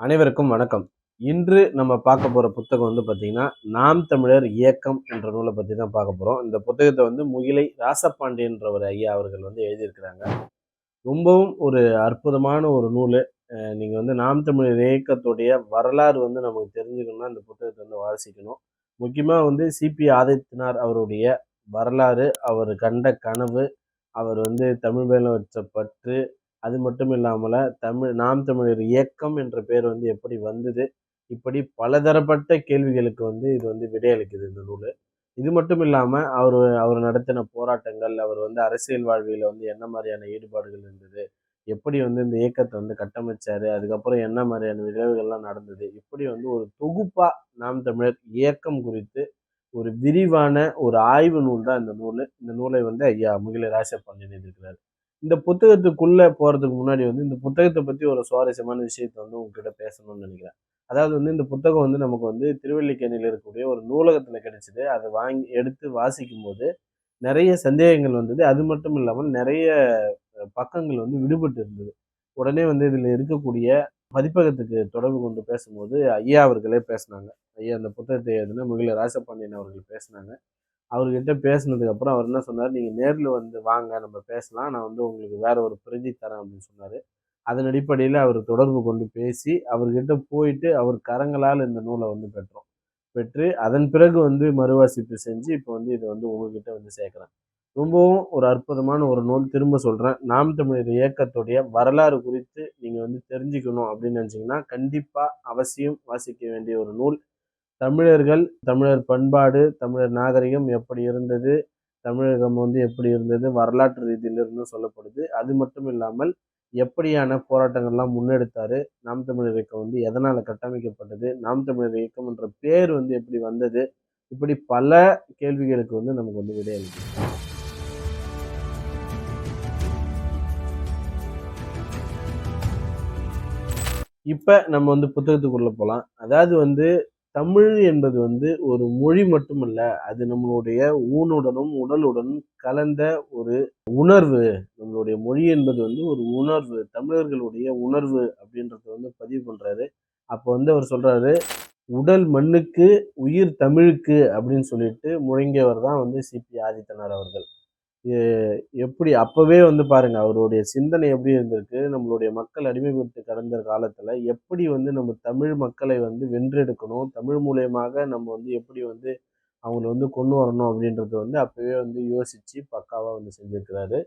அனைவருக்கும் வணக்கம். இன்று நம்ம பார்க்க போகிற புத்தகம் வந்து பார்த்திங்கன்னா நாம் தமிழர் இயக்கம் என்ற நூலை பற்றி தான் பார்க்க போகிறோம் இந்த புத்தகத்தை வந்து முகிலை ராசபாண்டியன்ற ஒரு ஐயா அவர்கள் வந்து எழுதியிருக்கிறாங்க. ரொம்பவும் ஒரு அற்புதமான ஒரு நூல். நீங்கள் வந்து நாம் தமிழர் இயக்கத்துடைய வரலாறு வந்து நமக்கு தெரிஞ்சுக்கணும்னா இந்த புத்தகத்தை வந்து வாசிக்கணும். முக்கியமாக வந்து சிபி ஆதித்யநாத் அவருடைய வரலாறு அவர் கண்ட கனவு அவர் வந்து தமிழ் மேலே வச்ச பற்று அது மட்டும் இல்லாமல் தமிழ் நாம் தமிழர் இயக்கம் என்ற பேர் வந்து எப்படி வந்தது? இப்படி பலதரப்பட்ட கேள்விகளுக்கு வந்து இது வந்து விடையளிக்குது இந்த நூல். இது மட்டும் இல்லாமல் அவர் அவர் நடத்தின போராட்டங்கள் அவர் வந்து அரசியல் வாழ்வியில் வந்து என்ன மாதிரியான ஈடுபாடுகள் இருந்தது? எப்படி வந்து இந்த இயக்கத்தை வந்து கட்டமைச்சார்? அதுக்கப்புறம் என்ன மாதிரியான விளைவுகள்லாம் நடந்தது? இப்படி வந்து ஒரு தொகுப்பாக நாம் தமிழர் இயக்கம் குறித்து ஒரு விரிவான ஒரு ஆய்வு நூல் தான் இந்த நூல். இந்த நூலை வந்து ஐயா முகில ராசப்பாண்டியன் எழுதியிருக்கிறார். இந்த புத்தகத்துக்குள்ளே போகிறதுக்கு முன்னாடி வந்து இந்த புத்தகத்தை பற்றி ஒரு சுவாரஸ்யமான விஷயத்தை வந்து உங்ககிட்ட பேசணும்னு நினைக்கிறேன். அதாவது வந்து இந்த புத்தகம் வந்து நமக்கு வந்து திருவள்ளிக்கேணியில் இருக்கக்கூடிய ஒரு நூலகத்தில் கிடைச்சிது. அதை வாங்கி எடுத்து வாசிக்கும் போது நிறைய சந்தேகங்கள் வந்தது. அது மட்டும் இல்லாமல் நிறைய பக்கங்கள் வந்து விடுபட்டு இருந்தது. உடனே வந்து இதில் இருக்கக்கூடிய பதிப்பகத்துக்கு தொடர்பு கொண்டு பேசும்போது ஐயா அவர்களே பேசினாங்க. ஐயா அந்த புத்தகத்தை எழுதின முகில ராசபாண்டியன் அவர்கள் பேசினாங்க. அவர்கிட்ட பேசினதுக்கப்புறம் அவர் என்ன சொன்னார்? நீங்கள் நேரில் வந்து வாங்க நம்ம பேசலாம். நான் வந்து உங்களுக்கு வேற ஒரு பிரதி தரேன் அப்படின்னு சொன்னார். அதன் அடிப்படையில் அவர் தொடர்பு கொண்டு பேசி அவர்கிட்ட போயிட்டு அவர் கரங்களால் இந்த நூலை வந்து பெற்றோம். பெற்று அதன் பிறகு வந்து மறுவாசிப்பு செஞ்சு இப்போ வந்து இதை வந்து உங்ககிட்ட வந்து சேர்க்குறேன். ரொம்பவும் ஒரு அற்புதமான ஒரு நூல். திரும்ப சொல்கிறேன் நாம் தமிழர் இயக்கத்துடைய வரலாறு குறித்து நீங்கள் வந்து தெரிஞ்சுக்கணும் அப்படின்னு நினச்சிங்கன்னா கண்டிப்பாக அவசியம் வாசிக்க வேண்டிய ஒரு நூல். தமிழர்கள் தமிழர் பண்பாடு தமிழர் நாகரிகம் எப்படி இருந்தது தமிழகம் வந்து எப்படி இருந்தது வரலாற்று ரீதியிலிருந்து சொல்லப்படுது. அது மட்டும் இல்லாமல் எப்படியான போராட்டங்கள்லாம் முன்னெடுத்தாரு நாம் தமிழர் இயக்கம் வந்து எதனால் கட்டமைக்கப்பட்டது நாம் தமிழர் இயக்கம் என்ற பேர் வந்து எப்படி வந்தது இப்படி பல கேள்விகளுக்கு வந்து நமக்கு வந்து விடையளிக்கும் இப்போ நம்ம வந்து புத்தகத்துக்குள்ளே போகலாம் அதாவது வந்து தமிழ் என்பது வந்து ஒரு மொழி மட்டுமல்ல அது நம்மளுடைய ஊனுடனும் உடலுடனும் கலந்த ஒரு உணர்வு. நம்மளுடைய மொழி என்பது வந்து ஒரு உணர்வு. தமிழர்களுடைய உணர்வு அப்படின்றத வந்து பதிவு பண்றாரு. அப்போ வந்து அவர் சொல்றாரு உடல் மண்ணுக்கு உயிர் தமிழுக்கு அப்படின்னு சொல்லிட்டு முழங்கியவர் தான் வந்து சிபி ஆதித்தனார் அவர்கள். எப்படி அப்போவே வந்து பாருங்கள் அவருடைய சிந்தனை எப்படி இருந்திருக்கு நம்மளுடைய மக்கள் அடிமைப்பட்டு கடந்த காலத்தில் எப்படி வந்து நம்ம தமிழ் மக்களை வந்து வென்றெடுக்கணும் தமிழ் மூலயமாக நம்ம வந்து எப்படி வந்து அவங்கள வந்து கொண்டு வரணும் அப்படின்றத வந்து அப்போவே வந்து யோசித்து பக்காவாக வந்து செஞ்சுருக்கிறாரு.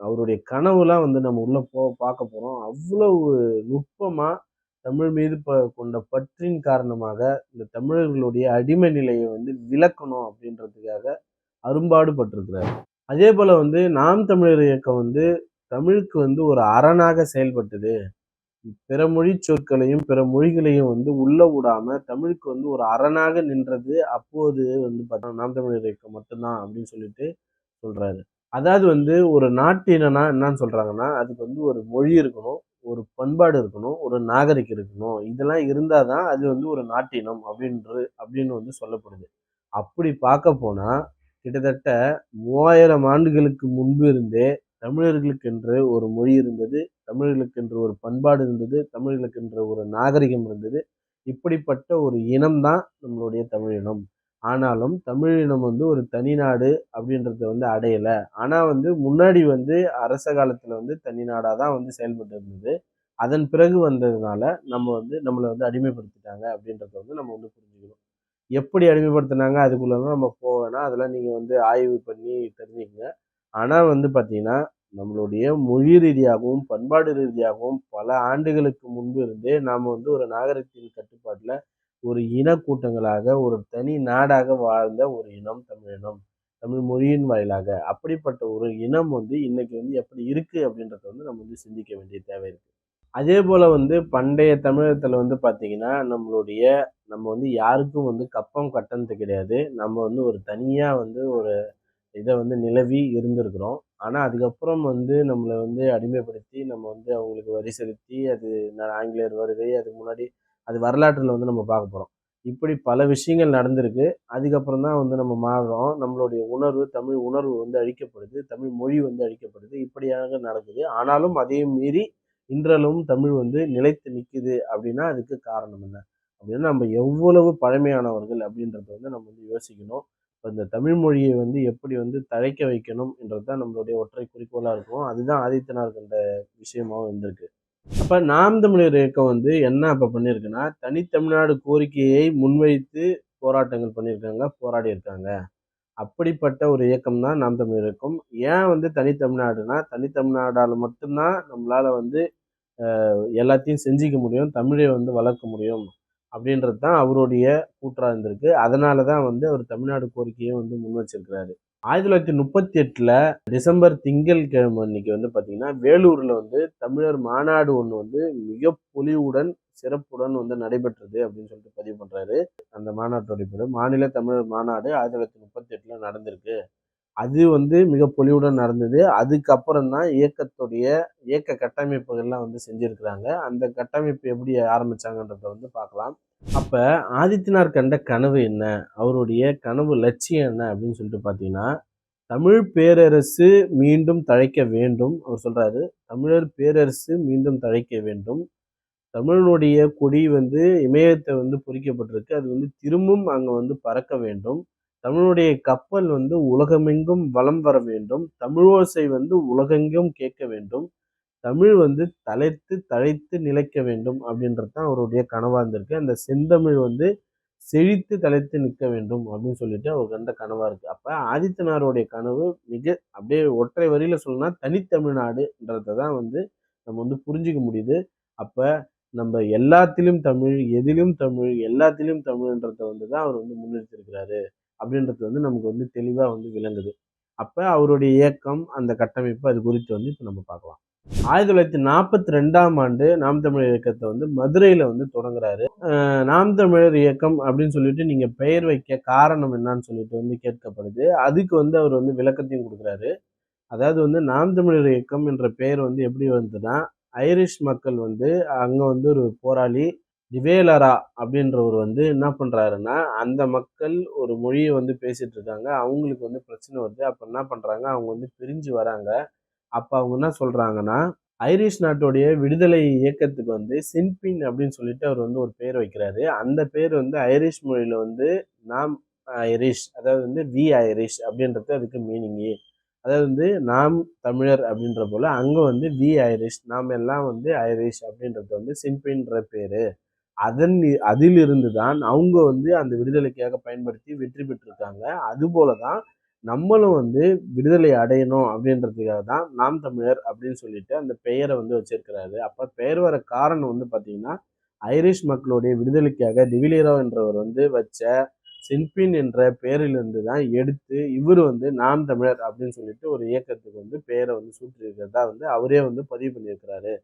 அவருடைய கனவுலாம் வந்து நம்ம உள்ளே போ பார்க்க போகிறோம் அவ்வளவு நுட்பமாக தமிழ் மீது ப கொண்ட பற்றின் காரணமாக இந்த தமிழர்களுடைய அடிமை நிலையை வந்து விளக்கணும் அப்படின்றதுக்காக அரும்பாடுபட்டிருக்கிறாரு. அதே போல் வந்து நாம் தமிழர் இயக்கம் வந்து தமிழுக்கு வந்து ஒரு அரணாக செயல்பட்டது. பிற மொழி சொற்களையும் பிற மொழிகளையும் வந்து உள்ள விடாம தமிழுக்கு வந்து ஒரு அரணாக நின்றது அப்போது வந்து பார்த்தோம்னா நாம் தமிழர் இயக்கம் மட்டும்தான் அப்படின்னு சொல்லிட்டு சொல்றாரு. அதாவது வந்து ஒரு நாட்டினா என்னன்னு சொல்றாங்கன்னா அதுக்கு வந்து ஒரு மொழி இருக்கணும் ஒரு பண்பாடு இருக்கணும் ஒரு நாகரிகம் இருக்கணும். இதெல்லாம் இருந்தால் தான் அது வந்து ஒரு நாட்டினம் அப்படின்று அப்படின்னு வந்து சொல்லப்படுது. அப்படி பார்க்க போனால் கிட்டத்தட்ட மூவாயிரம் ஆண்டுகளுக்கு முன்பு இருந்தே தமிழர்களுக்கென்று ஒரு மொழி இருந்தது தமிழர்களுக்கென்று ஒரு பண்பாடு இருந்தது தமிழர்களுக்கென்று ஒரு நாகரிகம் இருந்தது. இப்படிப்பட்ட ஒரு இனம்தான் நம்மளுடைய தமிழினம் ஆனாலும் தமிழினம் வந்து ஒரு தனி நாடு அப்படின்றத வந்து அடையலை. ஆனால் வந்து முன்னாடி வந்து அரச காலத்தில் வந்து தனி நாடாக தான் வந்து செயல்பட்டு இருந்தது. அதன் பிறகு வந்ததுனால நம்ம வந்து நம்மளை வந்து அடிமைப்படுத்திட்டாங்க அப்படின்றத வந்து நம்ம வந்து புரிஞ்சுக்கணும் எப்படி அடிமைப்படுத்தினாங்க அதுக்குள்ளலாம் நம்ம போவேன்னா அதெல்லாம் நீங்கள் வந்து ஆய்வு பண்ணி தெரிஞ்சுக்கங்க. ஆனால் வந்து பார்த்தீங்கன்னா நம்மளுடைய மொழி ரீதியாகவும் பண்பாடு ரீதியாகவும் பல ஆண்டுகளுக்கு முன்பு இருந்தே நாம் வந்து ஒரு நாகரிகத்தின் கட்டுப்பாட்டில் ஒரு இனக்கூட்டங்களாக ஒரு தனி நாடாக வாழ்ந்த ஒரு இனம் தமிழினம் தமிழ் மொழியின் வாயிலாக. அப்படிப்பட்ட ஒரு இனம் வந்து இன்னைக்கு வந்து எப்படி இருக்குது அப்படின்றத வந்து நம்ம வந்து சிந்திக்க வேண்டிய தேவை இருக்குது அதே போல் வந்து பண்டைய தமிழகத்தில் வந்து பார்த்திங்கன்னா நம்மளுடைய நம்ம வந்து யாருக்கும் வந்து கப்பம் கட்டணத்து கிடையாது. நம்ம வந்து ஒரு தனியாக வந்து ஒரு இதை வந்து நிலவி இருந்திருக்கிறோம். ஆனால் அதுக்கப்புறம் வந்து நம்மளை வந்து அடிமைப்படுத்தி நம்ம வந்து அவங்களுக்கு வரி செலுத்தி அது ஆங்கிலேயர் வருகை அதுக்கு முன்னாடி அது வரலாற்றில் வந்து நம்ம பார்க்க போகிறோம் இப்படி பல விஷயங்கள் நடந்திருக்கு. அதுக்கப்புறம் தான் வந்து நம்ம மாறுறோம். நம்மளுடைய உணர்வு தமிழ் உணர்வு வந்து அழிக்கப்படுது. தமிழ் மொழி வந்து அழிக்கப்படுது. இப்படியாக நடக்குது. ஆனாலும் அதையும் மீறி இன்றளவும் தமிழ் வந்து நிலைத்து நிற்குது அப்படின்னா அதுக்கு காரணம் என்ன? அப்படின்னா நம்ம எவ்வளவு பழமையானவர்கள் அப்படின்றத வந்து நம்ம வந்து யோசிக்கணும். இப்போ இந்த தமிழ் மொழியை வந்து எப்படி வந்து தழைக்க வைக்கணும் என்றது தான் நம்மளுடைய ஒற்றை குறிக்கோளாக இருக்கும் அதுதான் ஆதித்தனார் கண்ட விஷயமாகவும் இருந்திருக்கு. அப்போ நாம் தமிழர் இயக்கம் வந்து என்ன அப்போ பண்ணியிருக்குன்னா தனித்தமிழ்நாடு கோரிக்கையை முன்வைத்து போராட்டங்கள் பண்ணியிருக்காங்க போராடி இருக்காங்க அப்படிப்பட்ட ஒரு இயக்கம் தான் நாம் தமிழர் இயக்கம். ஏன் வந்து தனித்தமிழ்நாடுனா தனித்தமிழ்நாடால் மட்டும்தான் நம்மளால் வந்து எல்லாத்தையும் செஞ்சிக்க முடியும் தமிழை வந்து வளர்க்க முடியும். அப்படின்றது தான் அவருடைய கூற்றாக இருந்திருக்கு. அதனால தான் வந்து அவர் தமிழ்நாடு கோரிக்கையை வந்து முன் வச்சிருக்கிறாரு ஆயிரத்தி தொள்ளாயிரத்தி முப்பத்தி எட்டில் டிசம்பர் திங்கள் கிழமை அன்னைக்கு வந்து பார்த்திங்கன்னா வேலூரில் வந்து தமிழர் மாநாடு ஒன்று வந்து மிக பொலிவுடன் சிறப்புடன் வந்து நடைபெற்றது அப்படின்னு சொல்லிட்டு பதிவு பண்ணுறாரு அந்த மாநாட்டோடைய பேர் மாநில தமிழர் மாநாடு ஆயிரத்தி தொள்ளாயிரத்தி முப்பத்தி எட்டில் நடந்திருக்கு. அது வந்து மிக பொலிவுடன் நடந்தது. அதுக்கப்புறம் தான் இயக்கத்துடைய இயக்க கட்டமைப்புகள்லாம் வந்து செஞ்சுருக்கிறாங்க. அந்த கட்டமைப்பு எப்படி ஆரம்பிச்சாங்கன்றத வந்து பார்க்கலாம். அப்போ ஆதித்யனார் கண்ட கனவு என்ன? அவருடைய கனவு லட்சியம் என்ன அப்படின்னு சொல்லிட்டு பார்த்தீங்கன்னா தமிழ் பேரரசு மீண்டும் தழைக்க வேண்டும். அவர் சொல்கிறாரு தமிழர் பேரரசு மீண்டும் தழைக்க வேண்டும். தமிழனுடைய கொடி வந்து இமயத்தை வந்து பொறிக்கப்பட்டிருக்கு. அது வந்து திரும்பும் அங்கே வந்து பறக்க வேண்டும். தமிழுடைய கப்பல் வந்து உலகமெங்கும் வலம் வர வேண்டும். தமிழோசை வந்து உலகெங்கும் கேட்க வேண்டும். தமிழ் வந்து தலைத்து தழைத்து நிலைக்க வேண்டும் அப்படின்றது தான் அவருடைய கனவாக இருந்திருக்கு. அந்த செந்தமிழ் வந்து செழித்து தலைத்து நிற்க வேண்டும் அப்படின்னு சொல்லிட்டு அவர் கண்ட கனவாக இருக்குது அப்போ ஆதித்தனாருடைய கனவு மிக அப்படியே ஒற்றை வரியில் சொல்லணும்னா தனித்தமிழ்நாடுன்றத தான் வந்து நம்ம வந்து புரிஞ்சிக்க முடியுது. அப்போ நம்ம எல்லாத்திலும் தமிழ் எதிலும் தமிழ் எல்லாத்திலும் தமிழ்ன்றதை வந்து தான் அவர் வந்து முன்னிறுத்திருக்கிறாரு அப்படின்றது வந்து நமக்கு வந்து தெளிவாக வந்து விளங்குது. அப்போ அவருடைய இயக்கம் அந்த கட்டமைப்பு அது குறித்து வந்து இப்போ நம்ம பார்க்கலாம். ஆயிரத்தி தொள்ளாயிரத்தி நாற்பத்தி ரெண்டாம் ஆண்டு நாம் தமிழர் இயக்கத்தை வந்து மதுரையில் வந்து தொடங்குறாரு. நாம் தமிழர் இயக்கம் அப்படின்னு சொல்லிட்டு நீங்கள் பெயர் வைக்க காரணம் என்னன்னு சொல்லிட்டு வந்து கேட்கப்படுது. அதுக்கு வந்து அவர் வந்து விளக்கத்தையும் கொடுக்குறாரு. அதாவது வந்து நாம் தமிழர் இயக்கம் என்ற பெயர் வந்து எப்படி வந்ததுன்னா ஐரிஷ் மக்கள் வந்து அங்கே வந்து ஒரு போராளி டிவேலரா அப்படின்றவர் வந்து என்ன பண்ணுறாருன்னா அந்த மக்கள் ஒரு மொழியை வந்து பேசிகிட்டு இருக்காங்க. அவங்களுக்கு வந்து பிரச்சனை வருது. அப்போ என்ன பண்ணுறாங்க அவங்க வந்து பிரிஞ்சு வராங்க. அப்போ அவங்க என்ன சொல்கிறாங்கன்னா ஐரிஷ் நாட்டுடைய விடுதலை இயக்கத்துக்கு வந்து சின்பின் அப்படின்னு சொல்லிட்டு அவர் வந்து ஒரு பேர் வைக்கிறாரு. அந்த பேர் வந்து ஐரிஷ் மொழியில் வந்து நாம் ஐரிஷ் அதாவது வந்து வி ஐரிஷ் அப்படின்றது அதுக்கு மீனிங்கு அதாவது வந்து நாம் தமிழர் அப்படின்ற போல் அங்கே வந்து வி ஐரிஷ் நாம் எல்லாம் வந்து ஐரிஷ் அப்படின்றது வந்து சின்பின்ற பேர். அதன் அதிலிருந்து தான் அவங்க வந்து அந்த விடுதலைக்காக பயன்படுத்தி வெற்றி பெற்றிருக்காங்க. அதுபோல தான் நம்மளும் வந்து விடுதலை அடையணும் அப்படின்றதுக்காக தான் நாம் தமிழர் அப்படின்னு சொல்லிட்டு அந்த பெயரை வந்து வச்சிருக்கிறாரு. அப்போ பெயர் வர காரணம் வந்து பார்த்தீங்கன்னா ஐரிஷ் மக்களுடைய விடுதலைக்காக டிவிலியரோ என்றவர் வந்து வச்ச சின்பின் என்ற பெயரிலிருந்து தான் எடுத்து இவர் வந்து நாம் தமிழர் அப்படின்னு சொல்லிட்டு ஒரு இயக்கத்துக்கு வந்து பெயரை வந்து சூட்டியிருக்கிறதா வந்து அவரே வந்து பதிவு பண்ணியிருக்கிறாரு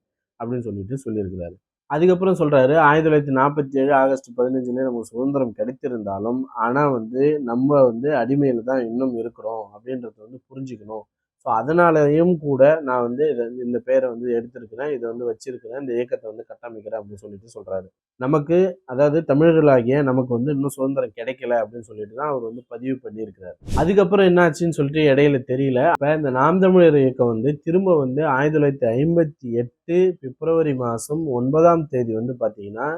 அப்படின்னு சொல்லிட்டு சொல்லியிருக்கிறாரு. அதுக்கப்புறம் சொல்கிறாரு ஆயிரத்தி தொள்ளாயிரத்தி நாற்பத்தி ஏழு ஆகஸ்ட் பதினஞ்சுலேயே நமக்கு சுதந்திரம் கிடைத்திருந்தாலும் ஆனால் வந்து நம்ம வந்து அடிமையில் தான் இன்னும் இருக்கிறோம் அப்படின்றத வந்து புரிஞ்சுக்கணும். ஸோ அதனாலையும் கூட நான் வந்து இதை இந்த பேரை வந்து எடுத்திருக்கிறேன். இதை வந்து வச்சிருக்கிறேன். இந்த இயக்கத்தை வந்து கட்டமைக்கிறேன் அப்படின்னு சொல்லிட்டு சொல்கிறாரு நமக்கு அதாவது தமிழர்களாகிய நமக்கு வந்து இன்னும் சுதந்திரம் கிடைக்கல அப்படின்னு சொல்லிட்டு தான் அவர் வந்து பதிவு பண்ணியிருக்கிறார். அதுக்கப்புறம் என்னாச்சுன்னு சொல்லிட்டு இடையில தெரியல. இப்போ இந்த நாம் தமிழர் இயக்கம் வந்து திரும்ப வந்து ஆயிரத்தி தொள்ளாயிரத்தி ஐம்பத்தி எட்டு பிப்ரவரி மாதம் ஒன்பதாம் தேதி வந்து பார்த்தீங்கன்னா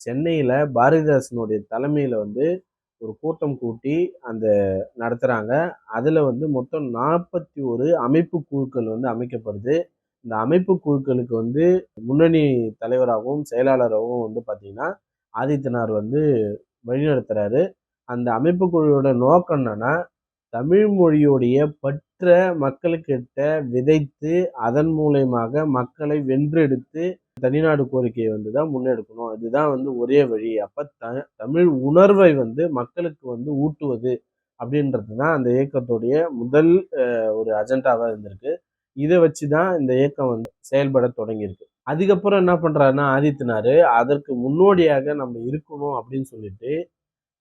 சென்னையில் பாரதிதாசனுடைய தலைமையில் வந்து ஒரு கூட்டம் கூட்டி அந்த நடத்துகிறாங்க அதில் வந்து மொத்தம் நாற்பத்தி ஒரு அமைப்பு குழுக்கள் வந்து அமைக்கப்படுது. இந்த அமைப்பு குழுக்களுக்கு வந்து முன்னணி தலைவராகவும் செயலாளராகவும் வந்து பார்த்திங்கன்னா ஆதித்தனார் வந்து வழிநடத்துகிறாரு அந்த அமைப்பு குழுவோட நோக்கம் என்னன்னா தமிழ் மொழியோடைய பற்ற மக்களுக்கிட்ட விதைத்து அதன் மூலயமாக மக்களை வென்றெடுத்து தனிநாடு கோரிக்கையை வந்து தான் முன்னெடுக்கணும். இதுதான் வந்து ஒரே வழி. அப்போ த தமிழ் உணர்வை வந்து மக்களுக்கு வந்து ஊட்டுவது அப்படின்றது தான் அந்த இயக்கத்துடைய முதல் ஒரு அஜெண்டாவாக இருந்திருக்கு. இதை வச்சு தான் இந்த இயக்கம் வந்து செயல்பட தொடங்கியிருக்கு. அதுக்கப்புறம் என்ன பண்ணுறாருன்னா ஆதித்தனார் அதற்கு முன்னோடியாக நம்ம இருக்கணும் அப்படின்னு சொல்லிட்டு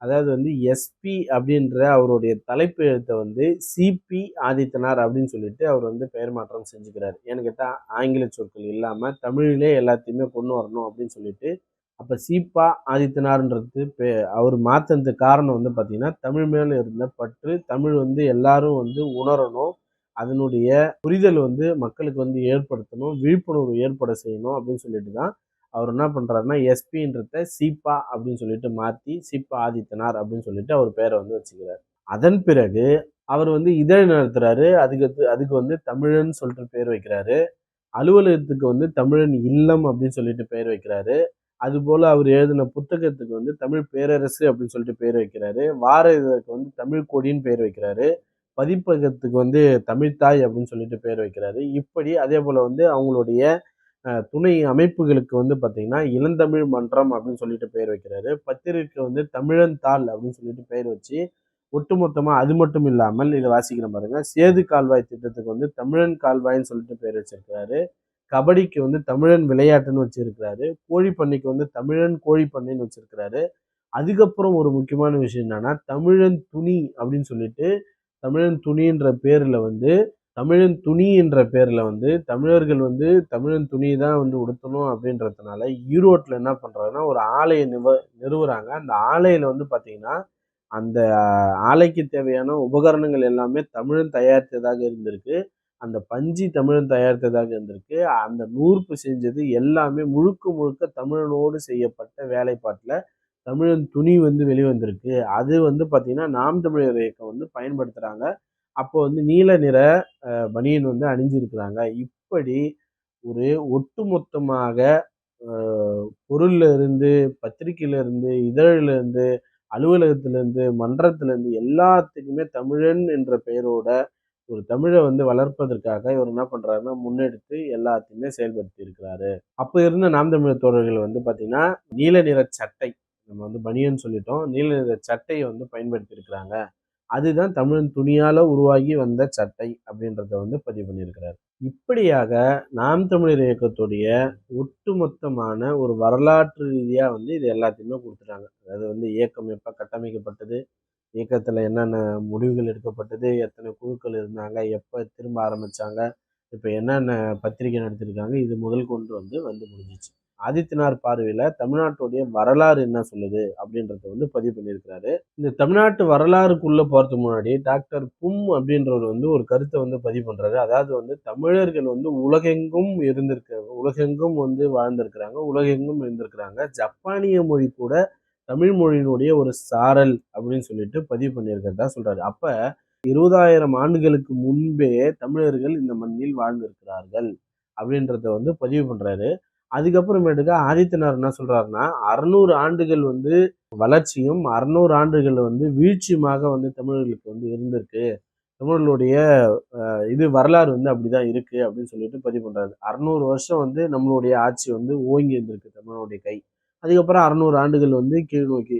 அதாவது வந்து எஸ்பி அப்படின்ற அவருடைய தலைப்பு எழுத்தை வந்து சிபி ஆதித்தனார் அப்படின்னு சொல்லிட்டு அவர் வந்து பெயர் மாற்றம் செஞ்சுக்கிறார். ஏன்னு கேட்டால் ஆங்கில சொற்கள் இல்லாமல் தமிழிலே எல்லாத்தையுமே கொண்டு வரணும் அப்படின்னு சொல்லிட்டு அப்போ சீப்பா ஆதித்தனார்ன்றது பே அவர் மாற்றினதுக்கு காரணம் வந்து பார்த்திங்கன்னா தமிழ் மேலே இருந்த பற்று தமிழ் வந்து எல்லாரும் வந்து உணரணும் அதனுடைய புரிதல் வந்து மக்களுக்கு வந்து ஏற்படுத்தணும் விழிப்புணர்வு ஏற்பட செய்யணும் அப்படின்னு சொல்லிட்டு தான் அவர் என்ன பண்ணுறாருன்னா எஸ்பின்றத சீப்பா அப்படின்னு சொல்லிட்டு மாற்றி சீப்பா ஆதித்தனார் அப்படின்னு சொல்லிட்டு அவர் பேரை வந்து வச்சுக்கிறார். அதன் பிறகு அவர் வந்து இதழ் நடத்துகிறாரு அதுக்கு அதுக்கு வந்து தமிழன் சொல்லிட்டு பேர் வைக்கிறாரு. அலுவலகத்துக்கு வந்து தமிழன் இல்லம் அப்படின்னு சொல்லிட்டு பேர் வைக்கிறாரு. அதுபோல் அவர் எழுதின புத்தகத்துக்கு வந்து தமிழ் பேரரசு அப்படின்னு சொல்லிட்டு பேர் வைக்கிறாரு. வார இதழுக்கு வந்து தமிழ் கொடின்னு பேர் வைக்கிறாரு. பதிப்பகத்துக்கு வந்து தமிழ்தாய் அப்படின்னு சொல்லிட்டு பேர் வைக்கிறாரு. இப்படி அதே போல் வந்து அவங்களுடைய துணை அமைப்புகளுக்கு வந்து பார்த்தீங்கன்னா இளந்தமிழ் மன்றம் அப்படின்னு சொல்லிட்டு பெயர் வைக்கிறாரு. பத்திரிகை வந்து தமிழன் தாள் அப்படின்னு சொல்லிட்டு பெயர் வச்சு ஒட்டுமொத்தமாக அது மட்டும் இல்லாமல் இதை வாசிக்கிற பாருங்க. சேது கால்வாய் திட்டத்துக்கு வந்து தமிழன் கால்வாய்ன்னு சொல்லிட்டு பெயர் வச்சிருக்கிறாரு. கபடிக்கு வந்து தமிழன் விளையாட்டுன்னு வச்சிருக்கிறாரு. கோழி பண்ணைக்கு வந்து தமிழன் கோழி பண்ணைன்னு வச்சிருக்கிறாரு. அதுக்கப்புறம் ஒரு முக்கியமான விஷயம் என்னன்னா தமிழன் துணி அப்படின்னு சொல்லிட்டு தமிழன் துணின்ற பேரில் வந்து தமிழன் துணி என்ற பேரில் வந்து தமிழர்கள் வந்து தமிழன் துணி தான் வந்து உடுத்தணும் அப்படின்றதுனால ஈரோட்டில் என்ன பண்ணுறாங்கன்னா ஒரு ஆலையை நிவ நிறுவுறாங்க. அந்த ஆலையில் வந்து பார்த்திங்கன்னா அந்த ஆலைக்கு தேவையான உபகரணங்கள் எல்லாமே தமிழன் தயாரித்ததாக இருந்திருக்கு. அந்த பஞ்சு தமிழன் தயாரித்ததாக இருந்திருக்கு. அந்த நூற்பு செஞ்சது எல்லாமே முழுக்க முழுக்க தமிழனோடு செய்யப்பட்ட வேலைப்பாட்டில் தமிழன் துணி வந்து வெளிவந்திருக்கு. அது வந்து பார்த்திங்கன்னா நாம் தமிழர் இயக்கம் வந்து பயன்படுத்துகிறாங்க அப்போ வந்து நீல நிற பனியன் வந்து அணிஞ்சிருக்கிறாங்க. இப்படி ஒரு ஒட்டுமொத்தமாக அஹ், பொருள்ல இருந்து பத்திரிக்கையில இருந்து எல்லாத்துக்குமே தமிழன் என்ற பெயரோட ஒரு தமிழை வந்து வளர்ப்பதற்காக இவர் என்ன பண்ணுறாருன்னா முன்னெடுத்து எல்லாத்தையுமே செயல்படுத்தி இருக்கிறாரு அப்போ இருந்த நாம் தமிழர் தோழர்கள் வந்து பார்த்திங்கன்னா நீல நிற சட்டை நம்ம வந்து பனியன் சொல்லிட்டோம். நீல நிற சட்டையை வந்து பயன்படுத்தி இருக்கிறாங்க அதுதான் தமிழன் துணியால் உருவாகி வந்த சட்டை அப்படின்றத வந்து பதிவு பண்ணியிருக்கிறார். இப்படியாக நாம் தமிழர் இயக்கத்துடைய ஒட்டுமொத்தமான ஒரு வரலாற்று ரீதியாக வந்து இது எல்லாத்தையுமே கொடுத்துட்டாங்க. அதாவது வந்து இயக்கம் எப்போ கட்டமைக்கப்பட்டது இயக்கத்தில் என்னென்ன முடிவுகள் எடுக்கப்பட்டது எத்தனை குழுக்கள் இருந்தாங்க எப்போ திரும்ப ஆரம்பித்தாங்க இப்போ என்னென்ன பத்திரிகை நடத்திருக்காங்க இது முதல் கொண்டு வந்து வந்து முடிஞ்சிச்சு. ஆதித்யநாத் பார்வையில தமிழ்நாட்டுடைய வரலாறு என்ன சொல்லுது அப்படின்றத வந்து பதிவு பண்ணியிருக்கிறாரு. இந்த தமிழ்நாட்டு வரலாறுக்குள்ள போறதுக்கு முன்னாடி டாக்டர் பும் அப்படின்றவர் வந்து ஒரு கருத்தை வந்து பதிவு பண்றாரு. அதாவது வந்து தமிழர்கள் வந்து உலகெங்கும் இருந்திருக்க உலகெங்கும் வந்து வாழ்ந்திருக்கிறாங்க உலகெங்கும் இருந்திருக்கிறாங்க. ஜப்பானிய மொழி கூட தமிழ் மொழியினுடைய ஒரு சாரல் அப்படின்னு சொல்லிட்டு பதிவு பண்ணியிருக்கிறதா சொல்றாரு. அப்ப இருபதாயிரம் ஆண்டுகளுக்கு முன்பே தமிழர்கள் இந்த மண்ணில் வாழ்ந்திருக்கிறார்கள் அப்படின்றத வந்து பதிவு பண்றாரு. அதுக்கப்புறமேட்டுக்கா ஆதித்தனார் என்ன சொல்றாருன்னா அறுநூறு ஆண்டுகள் வந்து வளர்ச்சியும் அறுநூறு ஆண்டுகள் வந்து வீழ்ச்சியுமாக வந்து தமிழர்களுக்கு வந்து இருந்திருக்கு. தமிழர்களுடைய இது வரலாறு வந்து அப்படிதான் இருக்கு அப்படின்னு சொல்லிட்டு பதிவு பண்றாரு. அறுநூறு வருஷம் வந்து நம்மளுடைய ஆட்சி வந்து ஓங்கி இருந்திருக்கு தமிழனுடைய கை. அதுக்கப்புறம் அறுநூறு ஆண்டுகள் வந்து கீழ் நோக்கி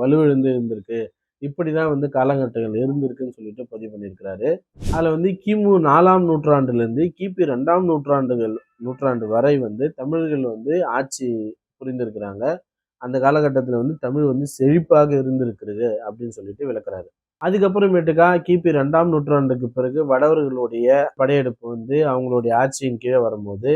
வலுவிழந்து இருந்திருக்கு. இப்படி தான் வந்து காலகட்டங்கள் இருந்திருக்குன்னு சொல்லிட்டு பதிவு பண்ணியிருக்கிறாரு. அதில் வந்து கிமு நாலாம் நூற்றாண்டுலேருந்து கிபி ரெண்டாம் நூற்றாண்டுகள் நூற்றாண்டு வரை வந்து தமிழர்கள் வந்து ஆட்சி புரிந்திருக்கிறாங்க. அந்த காலகட்டத்தில் வந்து தமிழ் வந்து செழிப்பாக இருந்திருக்கிறது அப்படின்னு சொல்லிட்டு விளக்குறாரு. அதுக்கப்புறமேட்டுக்கா கிபி ரெண்டாம் நூற்றாண்டுக்கு பிறகு வடவர்களுடைய படையெடுப்பு வந்து அவங்களுடைய ஆட்சியின் கீழே வரும்போது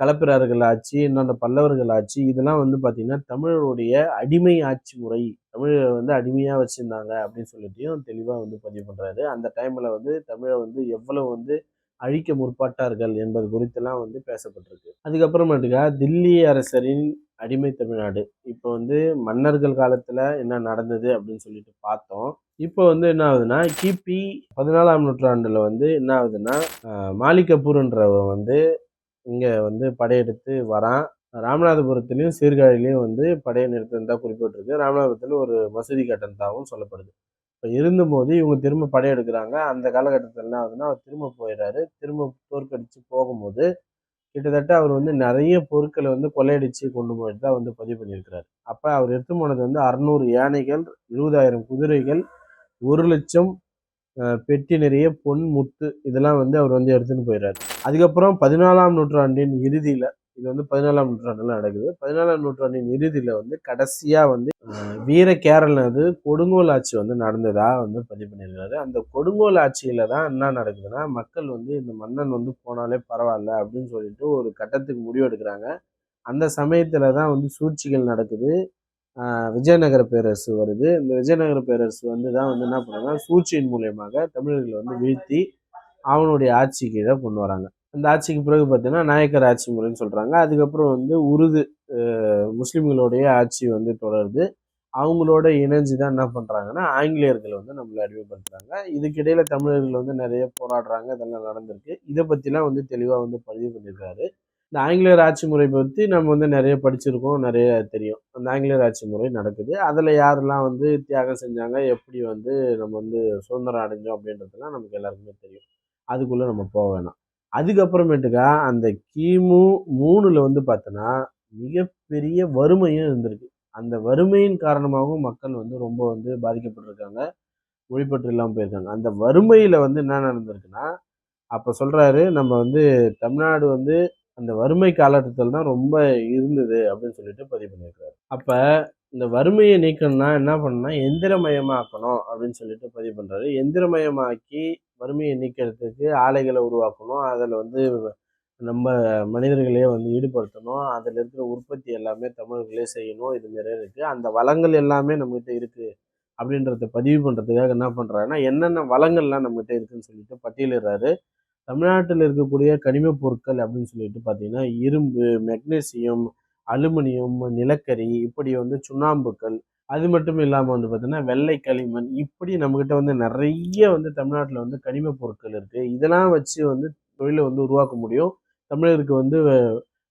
களப்பிரர்கள் ஆட்சி இன்னொன்று பல்லவர்கள் ஆட்சி இதெல்லாம் வந்து பார்த்தீங்கன்னா தமிழருடைய அடிமை ஆட்சி முறை தமிழை வந்து அடிமையாக வச்சுருந்தாங்க அப்படின்னு சொல்லிட்டையும் தெளிவாக வந்து பதிவு பண்ணுறாரு அந்த டைமில் வந்து தமிழை வந்து எவ்வளவு வந்து அழிக்க முற்பட்டார்கள் என்பது குறித்தெல்லாம் வந்து பேசப்பட்டிருக்கு. அதுக்கப்புறமேட்டுக்கா தில்லி அரசரின் அடிமை தமிழ்நாடு. இப்போ வந்து மன்னர்கள் காலத்தில் என்ன நடந்தது அப்படின்னு சொல்லிட்டு பார்த்தோம். இப்போ வந்து என்ன ஆகுதுன்னா கிபி பதினாலாம் நூற்றாண்டில் வந்து என்ன ஆகுதுன்னா ஆஹ், வந்து இங்கே வந்து படையெடுத்து வரான். ராமநாதபுரத்துலேயும் சீர்காழிலையும் வந்து படையை நிறுத்தினதா குறிப்பிட்டிருக்கு. ராமநாதபுரத்தில் ஒரு மசூதி கட்டணத்தாகவும் சொல்லப்படுது. இப்போ இருந்தபோது இவங்க திரும்ப படையெடுக்கிறாங்க அந்த காலகட்டத்தில் என்ன ஆகுதுன்னா அவர் திரும்ப போயிடுறாரு. திரும்ப தோற்கடித்து போகும்போது கிட்டத்தட்ட அவர் வந்து நிறைய பொருட்களை வந்து கொள்ளையடித்து கொண்டு போயிட்டு தான் வந்து பதிவு பண்ணியிருக்கிறாரு. அப்போ அவர் எடுத்து போனது வந்து அறநூறு யானைகள் இருபதாயிரம் குதிரைகள் ஒரு லட்சம் பெட்டி நிறைய பொன் முத்து இதெல்லாம் வந்து அவர் வந்து எடுத்துன்னு போயிடுறாரு அதுக்கப்புறம் பதினாலாம் நூற்றாண்டின் இறுதியில் இது வந்து பதினாலாம் நூற்றாண்டில் நடக்குது. பதினாலாம் நூற்றாண்டின் இறுதியில் வந்து கடைசியாக வந்து வீர கேரளது கொடுங்கோல் ஆட்சி வந்து நடந்ததா வந்து பதிவு பண்ணியிருக்காரு. அந்த கொடுங்கோல் ஆட்சியில தான் என்ன நடக்குதுன்னா மக்கள் வந்து இந்த மன்னன் வந்து போனாலே பரவாயில்ல அப்படின்னு சொல்லிட்டு ஒரு கட்டத்துக்கு முடிவு எடுக்கிறாங்க அந்த சமயத்துல தான் வந்து சூழ்ச்சிகள் நடக்குது. விஜயநகர பேரரசு வருது. இந்த விஜயநகர பேரரசு வந்து தான் வந்து என்ன பண்ணுறாங்க? சூழ்ச்சியின் மூலியமாக தமிழர்களை வந்து வீழ்த்தி அவனுடைய ஆட்சி கீழே கொண்டு வராங்க. அந்த ஆட்சிக்கு பிறகு பார்த்தீங்கன்னா நாயக்கர் ஆட்சி முறைன்னு சொல்கிறாங்க அதுக்கப்புறம் வந்து உருது முஸ்லீம்களுடைய ஆட்சி வந்து தொடருது. அவங்களோட இணைஞ்சு தான் என்ன பண்ணுறாங்கன்னா ஆங்கிலேயர்கள் வந்து நம்மளை அடிமைப்படுத்துறாங்க. இதுக்கிடையில் தமிழர்கள் வந்து நிறைய போராடுறாங்க. இதெல்லாம் நடந்திருக்கு. இதை பற்றிலாம் வந்து தெளிவாக வந்து பதிவு பண்ணியிருக்காரு. இந்த ஆங்கிலேயர் ஆட்சி முறை பற்றி நம்ம வந்து நிறைய படிச்சிருக்கோம் நிறைய தெரியும். அந்த ஆங்கிலேயர் ஆட்சி முறை நடக்குது. அதில் யாரெல்லாம் வந்து தியாகம் செஞ்சாங்க எப்படி வந்து நம்ம வந்து சுதந்திரம் அடைஞ்சோம் அப்படின்றதுலாம் நமக்கு எல்லாருக்குமே தெரியும். அதுக்குள்ளே நம்ம போக வேணாம். அதுக்கப்புறமேட்டுக்கா அந்த கிமு மூணில் வந்து பார்த்தோன்னா மிகப்பெரிய வறுமையும் இருந்திருக்கு. அந்த வறுமையின் காரணமாகவும் மக்கள் வந்து ரொம்ப வந்து பாதிக்கப்பட்டிருக்காங்க ஒளிப்பற்று இல்லாமல் போயிருக்காங்க. அந்த வறுமையில் வந்து என்ன நடந்திருக்குன்னா அப்போ சொல்கிறாரு நம்ம வந்து தமிழ்நாடு வந்து அந்த வறுமை காலகட்டத்தில் தான் ரொம்ப இருந்தது அப்படின்னு சொல்லிட்டு பதிவு பண்ணியிருக்காரு. அப்போ இந்த வறுமையை நீக்கணும்னா என்ன பண்ணணும்னா எந்திரமயமாக்கணும் அப்படின்னு சொல்லிட்டு பதிவு பண்ணுறாரு எந்திரமயமாக்கி வறுமையை நீக்கிறதுக்கு ஆலைகளை உருவாக்கணும். அதில் வந்து நம்ம மனிதர்களே வந்து ஈடுபடுத்தணும். அதில் இருக்கிற உற்பத்தி எல்லாமே தமிழர்களே செய்யணும். இதுமாரி இருக்குது அந்த வளங்கள் எல்லாமே நம்மகிட்ட இருக்குது அப்படின்றத பதிவு பண்ணுறதுக்காக என்ன பண்ணுறாருன்னா என்னென்ன வளங்கள்லாம் நம்மகிட்ட இருக்குதுன்னு சொல்லிட்டு பட்டியலிடுறாரு. தமிழ்நாட்டில் இருக்கக்கூடிய கனிமப் பொருட்கள் அப்படின்னு சொல்லிட்டு பார்த்தீங்கன்னா இரும்பு மெக்னீசியம் அலுமினியம் நிலக்கரி இப்படி வந்து சுண்ணாம்புக்கள் அது மட்டும் இல்லாமல் வந்து பார்த்தீங்கன்னா வெள்ளை களிமண் இப்படி நம்மக்கிட்ட வந்து நிறைய வந்து தமிழ்நாட்டில் வந்து கனிமப் பொருட்கள் இருக்குது இதெல்லாம் வச்சு வந்து தொழிலை வந்து உருவாக்க முடியும். தமிழருக்கு வந்து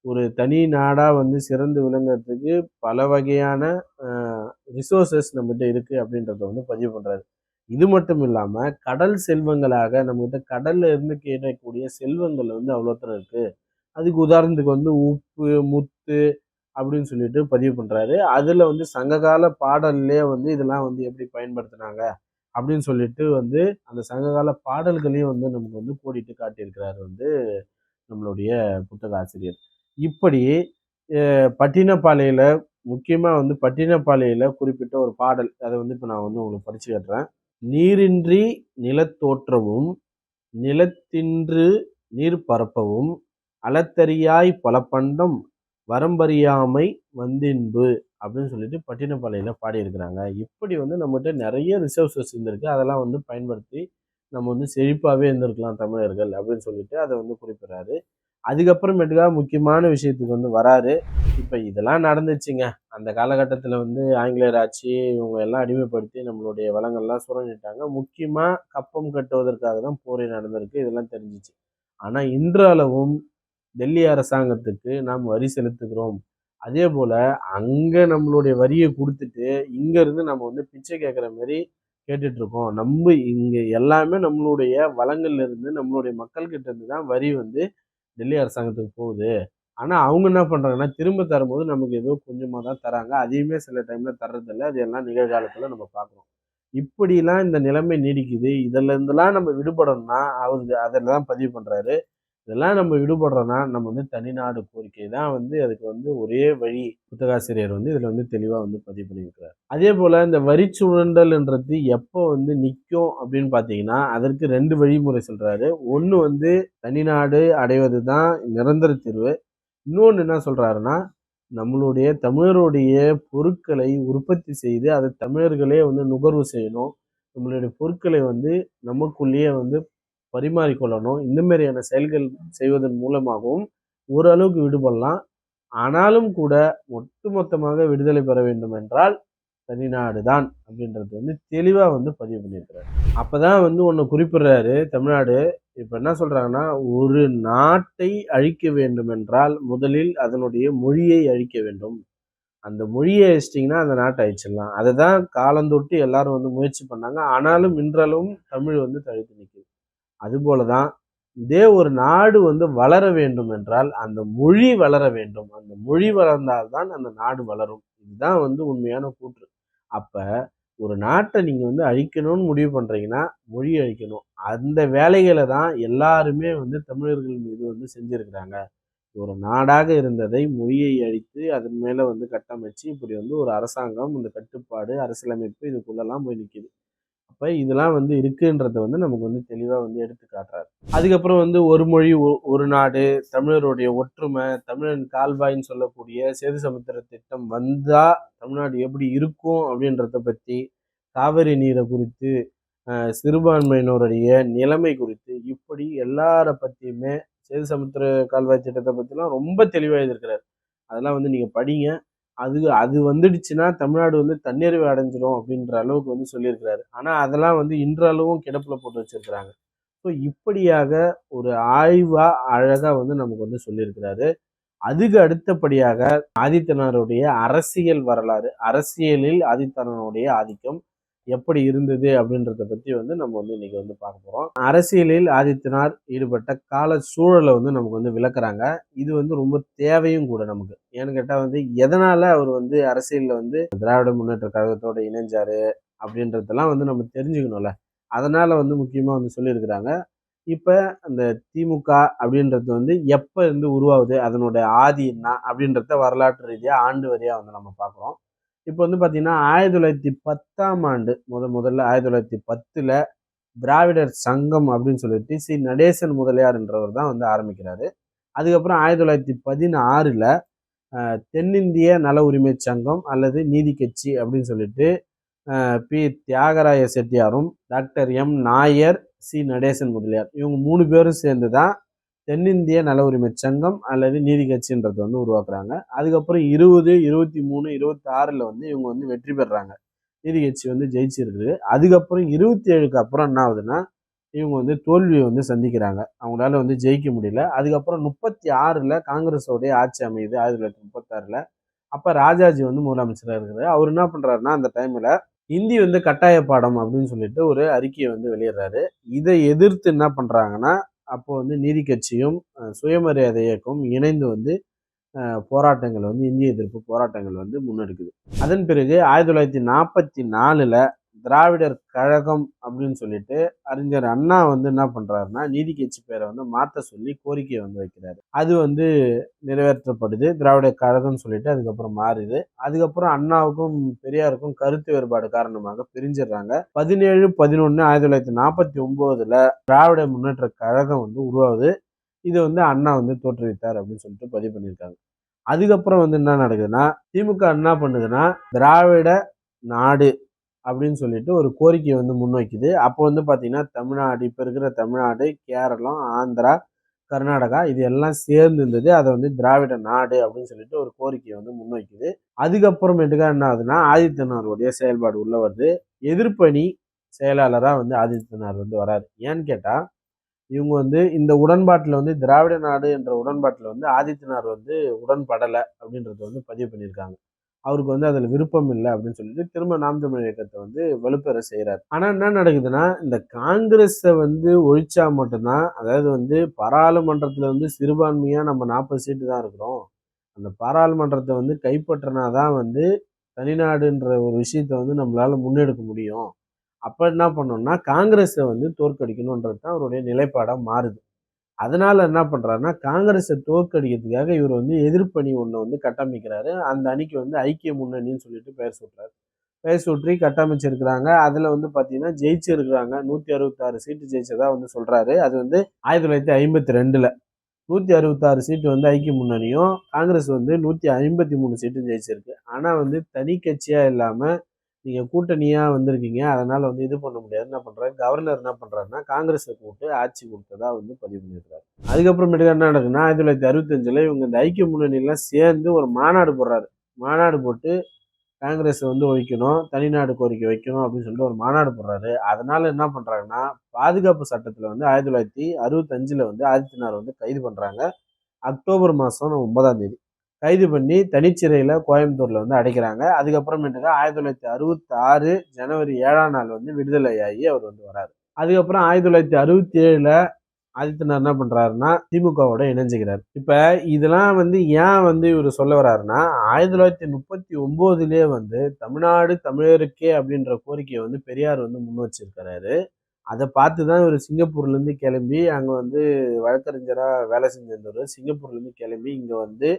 ஒரு தனி நாடாக வந்து சிறந்து விளங்குறதுக்கு பல வகையான ரிசோர்சஸ் நம்மகிட்ட இருக்குது அப்படின்றத வந்து பதிவு பண்ணுறாரு இது மட்டும் இல்லாமல் கடல் செல்வங்களாக நம்மகிட்ட கடல்ல இருந்து கிடைக்கக்கூடிய செல்வங்கள் வந்து அவ்வளோத்தரம் இருக்குது அதுக்கு உதாரணத்துக்கு வந்து உப்பு முத்து அப்படின்னு சொல்லிட்டு பதிவு பண்ணுறாரு அதில் வந்து சங்ககால பாடல்லே வந்து இதெல்லாம் வந்து எப்படி பயன்படுத்துனாங்க அப்படின்னு சொல்லிட்டு வந்து அந்த சங்ககால பாடல்களையும் வந்து நமக்கு வந்து கோடிட்டு காட்டியிருக்கிறாரு வந்து நம்மளுடைய புத்தக ஆசிரியர் இப்படி பட்டினப்பாளையில் முக்கியமாக வந்து பட்டினப்பாளையில் குறிப்பிட்ட ஒரு பாடல் அதை வந்து இப்போ நான் வந்து உங்களுக்கு படித்து காட்டுறேன். நீரின்றி நிலத்தோற்றவும் நிலத்தின்று நீர் பரப்பவும் அளத்தறியாய் பல பண்டம் வரம்பறியாமை வந்தின்பு அப்படின்னு சொல்லிட்டு பட்டினப்பாளையில் பாடியிருக்கிறாங்க. இப்படி வந்து நம்மகிட்ட நிறைய ரிசோர்ஸஸ் இருந்திருக்கு. அதெல்லாம் வந்து பயன்படுத்தி நம்ம வந்து செழிப்பாகவே இருந்திருக்கலாம் தமிழர்கள் அப்படின்னு சொல்லிட்டு அதை வந்து குறிப்பிட்றாரு. அதுக்கப்புறமேட்டுக்கா முக்கியமான விஷயத்துக்கு வந்து வராரு. இப்போ இதெல்லாம் நடந்துச்சுங்க. அந்த காலகட்டத்தில் வந்து ஆங்கிலேயர் ஆட்சி இவங்க எல்லாம் அடிமைப்படுத்தி நம்மளுடைய வளங்கள்லாம் சுரண்டிட்டாங்க முக்கியமாக கப்பம் கட்டுவதற்காக தான் போரே நடந்திருக்கு. இதெல்லாம் தெரிஞ்சிச்சு. ஆனால் இன்றளவும் டெல்லி அரசாங்கத்துக்கு நாம் வரி செலுத்துகிறோம். அதே போல் அங்கே நம்மளுடைய வரியை கொடுத்துட்டு இங்கேருந்து நம்ம வந்து பிச்சை கேட்குற மாதிரி கேட்டுட்ருக்கோம். நம்ம இங்கே எல்லாமே நம்மளுடைய வளங்கள்லேருந்து நம்மளுடைய மக்கள்கிட்ட இருந்து தான் வரி வந்து டெல்லி அரசாங்கத்துக்கு போகுது. ஆனால் அவங்க என்ன பண்ணுறாங்கன்னா திரும்ப தரும்போது நமக்கு ஏதோ கொஞ்சமாக தான் தராங்க. அதையுமே சில டைமில் தர்றதில்ல. அது எல்லாம் நிகழ்காலத்தில் நம்ம பார்க்குறோம். இப்படிலாம் இந்த நிலைமை நீடிக்குது. இதில் இருந்தெல்லாம் நம்ம விடுபடணும்னா அவர் அதில் தான் பதிவு பண்ணுறாரு இதெல்லாம் நம்ம விடுபடுறோன்னா நம்ம வந்து தனிநாடு கோரிக்கை தான் வந்து அதுக்கு வந்து ஒரே வழி புத்தகாசிரியர் வந்து இதில் வந்து தெளிவாக வந்து பதிவு பண்ணியிருக்கிறார். அதே போல் இந்த வரி சுழண்டல்ன்றது எப்போ வந்து நிற்கும் அப்படின்னு பார்த்தீங்கன்னா அதற்கு ரெண்டு வழிமுறை சொல்கிறாரு ஒன்று வந்து தனிநாடு அடைவது தான் நிரந்தர தீர்வு. இன்னொன்று என்ன சொல்கிறாருன்னா நம்மளுடைய தமிழருடைய பொருட்களை உற்பத்தி செய்து அதை தமிழர்களே வந்து நுகர்வு செய்யணும். நம்மளுடைய பொருட்களை வந்து நமக்குள்ளேயே வந்து பரிமாறிக்கொள்ளணும். இந்த மாதிரியான செயல்கள் செய்வதன் மூலமாகவும் ஓரளவுக்கு விடுபடலாம். ஆனாலும் கூட ஒட்டுமொத்தமாக விடுதலை பெற வேண்டும் என்றால் தனிநாடு தான் அப்படின்றது வந்து தெளிவாக வந்து பதிவு பண்ணியிருக்கிறாரு. அப்போ தான் வந்து ஒன்று குறிப்பிடுறாரு தமிழ்நாடு இப்போ என்ன சொல்கிறாங்கன்னா ஒரு நாட்டை அழிக்க வேண்டும் என்றால் முதலில் அதனுடைய மொழியை அழிக்க வேண்டும். அந்த மொழியை அழிச்சிட்டிங்கன்னா அந்த நாட்டை அழிச்சிடலாம். அதை தான் காலந்தொட்டு எல்லாரும் வந்து முயற்சி பண்ணாங்க. ஆனாலும் இன்றளவும் தமிழ் வந்து தழுத்து நிற்கும் அதுபோல தான் இதே ஒரு நாடு வந்து வளர வேண்டும் என்றால் அந்த மொழி வளர வேண்டும். அந்த மொழி வளர்ந்தால்தான் அந்த நாடு வளரும். இதுதான் வந்து உண்மையான கூற்று. அப்போ ஒரு நாட்டை நீங்கள் வந்து அழிக்கணும்னு முடிவு பண்ணுறீங்கன்னா மொழி அழிக்கணும். அந்த வேலைகளை தான் எல்லாருமே வந்து தமிழர்கள் மீது வந்து செஞ்சுருக்கிறாங்க. ஒரு நாடாக இருந்ததை மொழியை அழித்து அதன் மேலே வந்து கட்டமைச்சு இப்படி வந்து ஒரு அரசாங்கம் இந்த கட்டுப்பாடு அரசியலமைப்பு இதுக்குள்ளெல்லாம் போய் நிற்கிது அப்போ இதெல்லாம் வந்து இருக்குன்றத வந்து நமக்கு வந்து தெளிவாக வந்து எடுத்து காட்டுறாரு. அதுக்கப்புறம் வந்து ஒரு மொழி ஒ- ஒரு நாடு தமிழருடைய ஒற்றுமை தமிழன் கால்வாய்ன்னு சொல்லக்கூடிய சேது சமுத்திர திட்டம் வந்தால் தமிழ்நாடு எப்படி இருக்கும் அப்படின்றத பற்றி காவிரி நீரை குறித்து சிறுபான்மையினருடைய நிலைமை குறித்து இப்படி எல்லார பற்றியுமே சேது சமுத்திர கால்வாய் திட்டத்தை பற்றிலாம் ரொம்ப தெளிவாக எழுதியிருக்கிறார். அதெல்லாம் வந்து நீங்கள் படிங்க. அது அது வந்துடுச்சுன்னா தமிழ்நாடு வந்து தன்னிறைவு அடைஞ்சிரும் அப்படின்ற அளவுக்கு வந்து சொல்லியிருக்கிறாரு. ஆனால் அதெல்லாம் வந்து இன்றளவும் கிடப்பில் போட்டு வச்சிருக்கிறாங்க. ஸோ இப்படியாக ஒரு ஆய்வாக அழகாக வந்து நமக்கு வந்து சொல்லியிருக்கிறாரு. அதுக்கு அடுத்தபடியாக ஆதித்தனாருடைய அரசியல் வரலாறு அரசியலில் ஆதித்தனனுடைய ஆதிக்கம் எப்படி இருந்தது அப்படின்றத பத்தி வந்து நம்ம வந்து இன்னைக்கு வந்து பார்க்க போறோம். அரசியலில் ஆதித்யனார் ஈடுபட்ட கால சூழலை வந்து நமக்கு வந்து விளக்குறாங்க. இது வந்து ரொம்ப தேவையும் கூட நமக்கு. ஏன்னு கேட்டா வந்து எதனால அவர் வந்து அரசியல்ல வந்து திராவிட முன்னேற்ற கழகத்தோட இணைஞ்சாரு அப்படின்றதெல்லாம் வந்து நம்ம தெரிஞ்சுக்கணும்ல. அதனால வந்து முக்கியமா வந்து சொல்லியிருக்கிறாங்க. இப்ப அந்த திமுக அப்படின்றது வந்து எப்ப இருந்து உருவாகுது? அதனுடைய ஆதி என்ன? அப்படின்றத வரலாற்று ரீதியாக ஆண்டு வரியா வந்து நம்ம பார்க்குறோம். இப்போ வந்து பார்த்தீங்கன்னா ஆயிரத்தி தொள்ளாயிரத்தி பத்தாம் ஆண்டு முத முதல்ல ஆயிரத்தி தொள்ளாயிரத்தி பத்தில் திராவிடர் சங்கம் அப்படின்னு சொல்லிட்டு சி. நடேசன் முதலியார்ன்றவர் தான் வந்து ஆரம்பிக்கிறாரு. அதுக்கப்புறம் ஆயிரத்தி தொள்ளாயிரத்தி பதினாறில் தென்னிந்திய நல உரிமை சங்கம் அல்லது நீதி கட்சி அப்படின்னு சொல்லிட்டு P. Thyagaraya செட்டியாரும் doctor M. Nair C. Natesan Mudaliar இவங்க மூணு பேரும் சேர்ந்து தான் தென்னிந்திய நல உரிமை சங்கம் அல்லது நீதி கட்சின்றது வந்து உருவாக்குறாங்க. அதுக்கப்புறம் இருபது இருபத்தி மூணு இருபத்தி ஆறில் வந்து இவங்க வந்து வெற்றி பெறுறாங்க நீதி கட்சி வந்து ஜெயிச்சிருக்கு அதுக்கப்புறம் இருபத்தி ஏழுக்கு அப்புறம் என்ன ஆகுதுன்னா இவங்க வந்து தோல்வியை வந்து சந்திக்கிறாங்க. அவங்களால வந்து ஜெயிக்க முடியல. அதுக்கப்புறம் முப்பத்தி ஆறில் காங்கிரஸோடைய ஆட்சி அமையுது ஆயிரத்தி தொள்ளாயிரத்தி முப்பத்தாறில். அப்போ ராஜாஜி வந்து முதலமைச்சராக இருக்கிறாரு. அவர் என்ன பண்ணுறாருன்னா அந்த டைமில் இந்தி வந்து கட்டாய பாடம் அப்படின்னு சொல்லிட்டு ஒரு அறிக்கையை வந்து வெளியிடுறாரு. இதை எதிர்த்து என்ன பண்ணுறாங்கன்னா அப்போ வந்து நீதி கட்சியும் சுயமரியாதை இயக்கம் இணைந்து வந்து போராட்டங்கள் வந்து இந்திய எதிர்ப்பு போராட்டங்கள் வந்து முன்னெடுக்குது. அதன் பிறகு ஆயிரத்தி தொள்ளாயிரத்தி நாற்பத்தி நாலில் திராவிடர் கழகம் அப்படின்னு சொல்லிட்டு அறிஞர் அண்ணா வந்து என்ன பண்ணுறாருன்னா நீதி கட்சி பேரை வந்து மாற்ற சொல்லி கோரிக்கையை வந்து வைக்கிறாரு. அது வந்து நிறைவேற்றப்படுது. திராவிட கழகம்னு சொல்லிட்டு அதுக்கப்புறம் மாறுது. அதுக்கப்புறம் அண்ணாவுக்கும் பெரியாருக்கும் கருத்து வேறுபாடு காரணமாக பிரிஞ்சிடுறாங்க. பதினேழு பதினொன்று ஆயிரத்தி தொள்ளாயிரத்தி நாற்பத்தி ஒம்போதில் திராவிட முன்னேற்ற கழகம் வந்து உருவாகுது. இதை வந்து அண்ணா வந்து தோற்றுவித்தார் அப்படின்னு சொல்லிட்டு பதிவு பண்ணியிருக்காங்க. அதுக்கப்புறம் வந்து என்ன நடக்குதுன்னா திமுக என்ன பண்ணுதுன்னா திராவிட நாடு அப்படின்னு சொல்லிட்டு ஒரு கோரிக்கை வந்து முன்வைக்குது. அப்போ வந்து பார்த்தீங்கன்னா தமிழ்நாடு இப்போ இருக்கிற தமிழ்நாடு கேரளம் ஆந்திரா கர்நாடகா இது எல்லாம் சேர்ந்து இருந்தது. அதை வந்து திராவிட நாடு அப்படின்னு சொல்லிட்டு ஒரு கோரிக்கையை வந்து முன்வைக்குது. அதுக்கப்புறமேட்டுக்கா என்ன ஆகுதுன்னா ஆதித்தனாருடைய செயல்பாடு உள்ள வருது. எதிர்ப்பணி செயலாளராக வந்து ஆதித்தனார் வந்து வராரு. ஏன்னு கேட்டால் இவங்க வந்து இந்த உடன்பாட்டில் வந்து திராவிட நாடு என்ற உடன்பாட்டில் வந்து ஆதித்தனார் வந்து உடன்படலை அப்படின்றத வந்து பதிவு பண்ணியிருக்காங்க. அவருக்கு வந்து அதில் விருப்பம் இல்லை அப்படின்னு சொல்லிட்டு திரும்ப நாம் தமிழ் இயக்கத்தை வந்து வலுப்பெற செய்கிறார் ஆனால் என்ன நடக்குதுன்னா இந்த காங்கிரஸை வந்து ஒழிச்சா மட்டும்தான் அதாவது வந்து பாராளுமன்றத்தில் வந்து சிறுபான்மையாக நம்ம நாற்பது சீட்டு தான் இருக்கிறோம். அந்த பாராளுமன்றத்தை வந்து கைப்பற்றினா தான் வந்து தனிநாடுன்ற ஒரு விஷயத்த வந்து நம்மளால் முன்னெடுக்க முடியும். அப்போ என்ன பண்ணோம்னா காங்கிரஸை வந்து தோற்கடிக்கணுன்றது தான் அவருடைய நிலைப்பாடாக மாறுது. அதனால் என்ன பண்ணுறாருன்னா காங்கிரஸை தோற்கடிக்கிறதுக்காக இவர் வந்து எதிர்ப்பணி ஒன்று வந்து கட்டமைக்கிறாரு. அந்த அணிக்கு வந்து ஐக்கிய முன்னணின்னு சொல்லிட்டு பெயர் சூட்டுறாரு. பெயர் சுற்றி கட்டமைச்சிருக்கிறாங்க. அதில் வந்து பார்த்தீங்கன்னா ஜெயிச்சிருக்கிறாங்க. நூற்றி அறுபத்தாறு சீட்டு ஜெயிச்சதா வந்து சொல்கிறாரு அது வந்து ஆயிரத்தி தொள்ளாயிரத்தி ஐம்பத்தி ரெண்டில். நூற்றி அறுபத்தாறு சீட்டு வந்து ஐக்கிய முன்னணியும் காங்கிரஸ் வந்து நூற்றி ஐம்பத்தி மூணு சீட்டும் ஜெயிச்சிருக்கு. ஆனால் வந்து தனி கட்சியாக இல்லாமல் நீங்கள் கூட்டணியாக வந்திருக்கீங்க. அதனால் வந்து இது பண்ண முடியாது. என்ன பண்ணுறாரு கவர்னர் என்ன பண்ணுறாருன்னா காங்கிரஸை கூப்பிட்டு ஆட்சி கொடுத்ததா வந்து பதிவு பண்ணியிருக்காரு அதுக்கப்புறமேட்டு என்ன நடக்குதுன்னா ஆயிரத்தி தொள்ளாயிரத்தி அறுபத்தஞ்சில் இவங்க இந்த ஐக்கிய முன்னணியெல்லாம் சேர்ந்து ஒரு மாநாடு போடுறாரு. மாநாடு போட்டு காங்கிரஸை வந்து ஒழிக்கணும் தனிநாடு கோரிக்கை வைக்கணும் அப்படின்னு சொல்லிட்டு ஒரு மாநாடு போடுறாரு. அதனால் என்ன பண்ணுறாங்கன்னா பாதுகாப்பு சட்டத்தில் வந்து ஆயிரத்தி தொள்ளாயிரத்தி அறுபத்தஞ்சில் வந்து ஆதித்யநாத் வந்து கைது பண்ணுறாங்க அக்டோபர் மாதம் ஒன்பதாம் தேதி. கைது பண்ணி தனிச்சிறையில் கோயம்புத்தூரில் வந்து அடைக்கிறாங்க. அதுக்கப்புறமேட்டுக்கு ஆயிரத்தி தொள்ளாயிரத்தி அறுபத்தி ஆறு ஜனவரி ஏழாம் நாள் வந்து விடுதலையாகி அவர் வந்து வராரு. அதுக்கப்புறம் ஆயிரத்தி தொள்ளாயிரத்தி அறுபத்தி ஏழில் ஆதித்யநாத் என்ன பண்ணுறாருன்னா திமுகவோட இணைஞ்சுக்கிறார். இப்போ இதெல்லாம் வந்து ஏன் வந்து இவர் சொல்ல வர்றாருன்னா ஆயிரத்தி தொள்ளாயிரத்தி முப்பத்தி ஒம்போதுலேயே வந்து தமிழ்நாடு தமிழருக்கே அப்படின்ற கோரிக்கையை வந்து பெரியார் வந்து முன் வச்சிருக்கிறாரு. அதை பார்த்து தான் இவர் சிங்கப்பூர்லேருந்து கிளம்பி அங்கே வந்து வழக்கறிஞராக வேலை செஞ்சிருந்தவர். சிங்கப்பூர்லேருந்து கிளம்பி இங்கே வந்து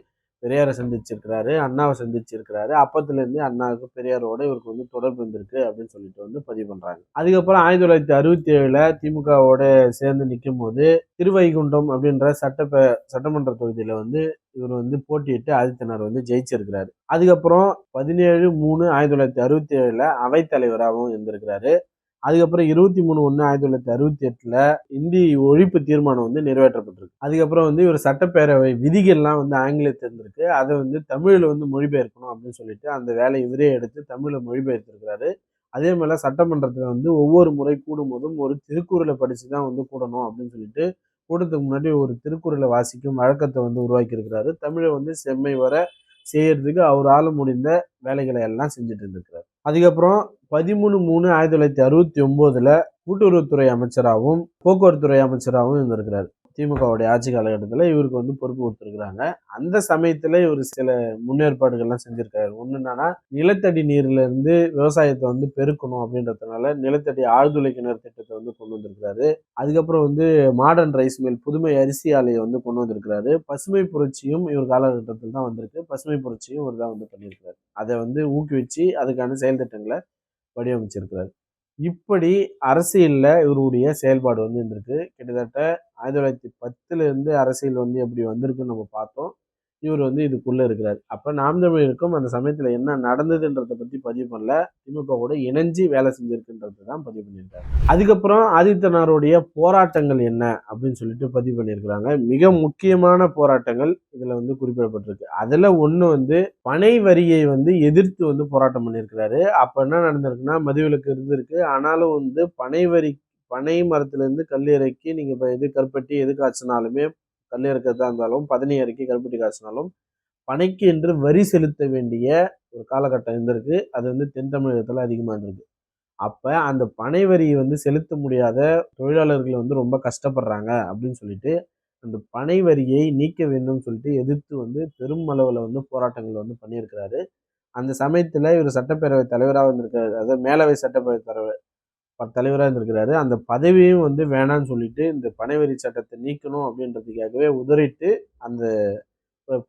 பெரியாரை சந்திச்சிருக்கிறாரு அண்ணாவை சந்திச்சிருக்கிறாரு. அப்பத்துலேருந்து அண்ணாவுக்கு பெரியாரோட இவருக்கு வந்து தொடர்பு இருந்திருக்கு அப்படின்னு சொல்லிட்டு வந்து பதிவு பண்ணுறாங்க அதுக்கப்புறம் ஆயிரத்தி தொள்ளாயிரத்தி அறுபத்தி ஏழில் திமுகவோட சேர்ந்து நிற்கும் போது திருவைகுண்டம் அப்படின்ற சட்டப்ப சட்டமன்ற தொகுதியில் வந்து இவர் வந்து போட்டியிட்டு ஆதித்யநாத் வந்து ஜெயிச்சிருக்கிறாரு. அதுக்கப்புறம் பதினேழு மூணு ஆயிரத்தி தொள்ளாயிரத்தி அறுபத்தி ஏழில் அவைத்தலைவராகவும் இருந்திருக்கிறாரு. அதுக்கப்புறம் இருபத்தி மூணு ஒன்று ஆயிரத்தி தொள்ளாயிரத்தி அறுபத்தி எட்டில் இந்தி ஒழிப்பு தீர்மானம் வந்து நிறைவேற்றப்பட்டிருக்கு. அதுக்கப்புறம் வந்து இவர் சட்டப்பேரவை விதிகள்லாம் வந்து ஆங்கிலத்தில் இருந்திருக்கு அதை வந்து தமிழில் வந்து மொழிபெயர்க்கணும் அப்படின்னு சொல்லிட்டு அந்த வேலையை இவரே எடுத்து தமிழில் மொழிபெயர்த்திருக்கிறாரு. அதே மாதிரி சட்டமன்றத்தில் வந்து ஒவ்வொரு முறை கூடும்போதும் ஒரு திருக்குறளை படித்து தான் வந்து கூடணும் அப்படின்னு சொல்லிட்டு கூட்டத்துக்கு முன்னாடி ஒரு திருக்குறளை வாசிக்கும் வழக்கத்தை வந்து உருவாக்கியிருக்கிறாரு. தமிழை வந்து செம்மை வர செய்யறதுக்கு அவரால் முடிந்த வேலைகளை எல்லாம் செஞ்சுட்டு இருந்திருக்கிறார். அதுக்கப்புறம் பதிமூணு மூணு ஆயிரத்தி தொள்ளாயிரத்தி அறுபத்தி ஒம்போதில் கூட்டுறவுத்துறை அமைச்சராகவும் போக்குவரத்துறை அமைச்சராகவும் இருந்திருக்கிறார். திமுகவுடைய ஆட்சி காலகட்டத்தில் இவருக்கு வந்து பொறுப்பு கொடுத்துருக்குறாங்க. அந்த சமயத்தில் இவர் சில முன்னேற்பாடுகள்லாம் செஞ்சுருக்காரு. ஒன்று என்னன்னா நிலத்தடி நீர்லேருந்து விவசாயத்தை வந்து பெருக்கணும் அப்படின்றதுனால நிலத்தடி ஆழ்துளை கிணறு திட்டத்தை வந்து கொண்டு வந்திருக்கிறாரு. அதுக்கப்புறம் வந்து மாடர்ன் ரைஸ் மில் புதுமை அரிசி ஆலையை வந்து கொண்டு வந்திருக்கிறாரு. பசுமை புரட்சியும் இவர் காலகட்டத்தில் தான் வந்திருக்கு. பசுமை புரட்சியும் இவர் தான் வந்து பண்ணியிருக்கிறாரு. அதை வந்து ஊக்குவிச்சு அதுக்கான செயல் திட்டங்களை வடிவமைச்சிருக்கிறார். இப்படி அரசியலில் இவருடைய செயல்பாடு வந்து இருந்திருக்கு. கிட்டத்தட்ட ஆயிரத்தி தொள்ளாயிரத்தி பத்துலேருந்து அரசியல் வந்து எப்படி வந்திருக்குன்னு நம்ம பார்த்தோம். இவர் வந்து இதுக்குள்ளே இருக்கிறார். அப்போ நாம் தமிழருக்கும் அந்த சமயத்தில் என்ன நடந்ததுன்றத பற்றி பதிவு பண்ணல. திமுக கூட இணைஞ்சு வேலை செஞ்சிருக்குன்றது தான் பதிவு பண்ணியிருக்காரு. அதுக்கப்புறம் ஆதித்தனாருடைய போராட்டங்கள் என்ன அப்படின்னு சொல்லிட்டு பதிவு பண்ணியிருக்கிறாங்க. மிக முக்கியமான போராட்டங்கள் இதில் வந்து குறிப்பிடப்பட்டிருக்கு. அதில் ஒன்று வந்து பனை வரியை வந்து எதிர்த்து வந்து போராட்டம் பண்ணியிருக்கிறாரு. அப்போ என்ன நடந்திருக்குன்னா மதுவிலக்கு இருந்திருக்கு. ஆனாலும் வந்து பனை வரி பனை மரத்துலேருந்து கல் இறக்கி நீங்கள் இப்போ எது கருப்பட்டி எது காய்ச்சினாலுமே கல் இறக்கிறதா இருந்தாலும் பதனி இறக்கி கருப்பட்டி காசுனாலும் பனைக்கு என்று வரி செலுத்த வேண்டிய ஒரு காலகட்டம் இருந்திருக்கு. அது வந்து தென் தமிழகத்தில் அதிகமாக இருந்திருக்கு. அப்போ அந்த பனை வரியை வந்து செலுத்த முடியாத தொழிலாளர்கள் வந்து ரொம்ப கஷ்டப்படுறாங்க அப்படின்னு சொல்லிட்டு அந்த பனை வரியை நீக்க வேண்டும் சொல்லிட்டு எதிர்த்து வந்து பெரும் அளவில் வந்து போராட்டங்கள் வந்து பண்ணியிருக்கிறாரு. அந்த சமயத்தில் இவர் சட்டப்பேரவை தலைவராக வந்திருக்காரு அதாவது மேலவை சட்டப்பேரவை தலைவர் தலைவராக இருந்திருக்கிறாரு. அந்த பதவியும் வந்து வேணான்னு சொல்லிட்டு இந்த பனைவரி சட்டத்தை நீக்கணும் அப்படின்றதுக்காகவே உதறிட்டு அந்த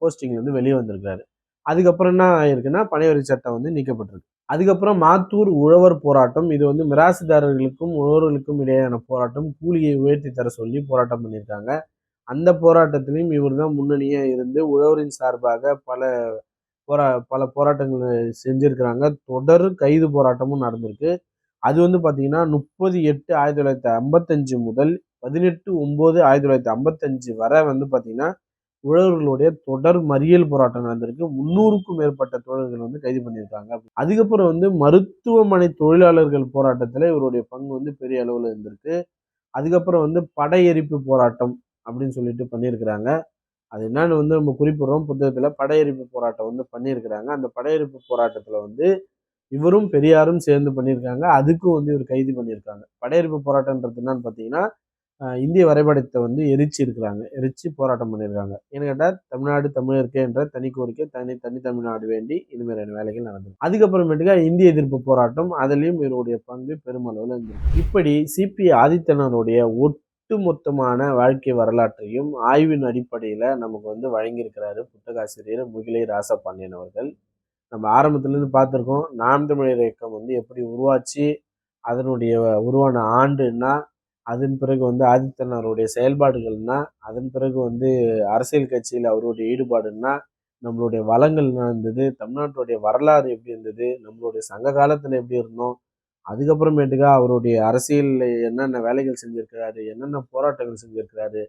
போஸ்டிங் வந்து வெளியே வந்திருக்கிறாரு. அதுக்கப்புறம் என்ன ஆயிருக்குன்னா பனைவரி சட்டம் வந்து நீக்கப்பட்டிருக்கு. அதுக்கப்புறம் மாத்தூர் உழவர் போராட்டம் இது வந்து மிராசுதாரர்களுக்கும் உழவர்களுக்கும் இடையேயான போராட்டம் கூலியை உயர்த்தி தர சொல்லி போராட்டம் பண்ணியிருக்காங்க. அந்த போராட்டத்திலையும் இவர் தான் முன்னணியாக இருந்து உழவரின் சார்பாக பல போரா பல போராட்டங்கள் செஞ்சுருக்கிறாங்க. தொடர் கைது போராட்டமும் நடந்திருக்கு. அது வந்து பார்த்தீங்கன்னா முப்பது எட்டு ஆயிரத்தி தொள்ளாயிரத்தி ஐம்பத்தஞ்சு முதல் பதினெட்டு ஒம்பது ஆயிரத்தி தொள்ளாயிரத்தி ஐம்பத்தஞ்சு வரை வந்து பார்த்தீங்கன்னா உழவர்களுடைய தொடர் மறியல் போராட்டம் நடந்திருக்கு. முன்னூறுக்கும் மேற்பட்ட தொழில்கள் வந்து கைது பண்ணியிருக்காங்க. அதுக்கப்புறம் வந்து மருத்துவமனை தொழிலாளர்கள் போராட்டத்தில் இவருடைய பங்கு வந்து பெரிய அளவில் இருந்திருக்கு. அதுக்கப்புறம் வந்து படையெரிப்பு போராட்டம் அப்படின்னு சொல்லிட்டு பண்ணியிருக்கிறாங்க. அது என்னன்னு வந்து நம்ம குறிப்பிடுறோம். புத்தகத்தில் படையெரிப்பு போராட்டம் வந்து பண்ணியிருக்கிறாங்க. அந்த படையெரிப்பு போராட்டத்தில் வந்து இவரும் பெரியாரும் சேர்ந்து பண்ணியிருக்காங்க. அதுக்கும் வந்து இவர் கைது பண்ணியிருக்காங்க. படையெடுப்பு போராட்டன்றது என்னன்னு பார்த்தீங்கன்னா இந்திய வரைபடத்தை வந்து எரிச்சு இருக்கிறாங்க. எரிச்சு போராட்டம் பண்ணியிருக்காங்க. ஏன்னு கேட்டால் தமிழ்நாடு தமிழருக்கு என்ற தனி கோரிக்கை தனி தனி தமிழ்நாடு வேண்டி இதுமாதிரியான வேலைகள் நடந்தது அதுக்கப்புறமேட்டுக்கா இந்திய எதிர்ப்பு போராட்டம் அதுலேயும் இவருடைய பங்கு பெருமளவில் இருந்தது இப்படி சிபி ஆதித்தனருடைய ஒட்டுமொத்தமான வாழ்க்கை வரலாற்றையும் ஆய்வின் அடிப்படையில் நமக்கு வந்து வழங்கியிருக்கிறாரு புத்தகாசிரியர் முகிலை ராசபாண்டியன் அவர்கள். நம்ம ஆரம்பத்துலேருந்து பார்த்துருக்கோம். நாம் தமிழர் இயக்கம் வந்து எப்படி உருவாச்சு அதனுடைய உருவான ஆண்டுன்னா அதன் பிறகு வந்து ஆதித்தனாருடைய செயல்பாடுகள்னா அதன் பிறகு வந்து அரசியல் கட்சியில் அவருடைய ஈடுபாடுன்னா நம்மளுடைய வளங்கள் என்ன இருந்தது தமிழ்நாட்டுடைய வரலாறு எப்படி இருந்தது நம்மளுடைய சங்க காலத்தில் எப்படி இருந்தோம் அதுக்கப்புறமேட்டுக்கா அவருடைய அரசியலில் என்னென்ன வேலைகள் செஞ்சுருக்கிறாரு என்னென்ன போராட்டங்கள் செஞ்சுருக்கிறாரு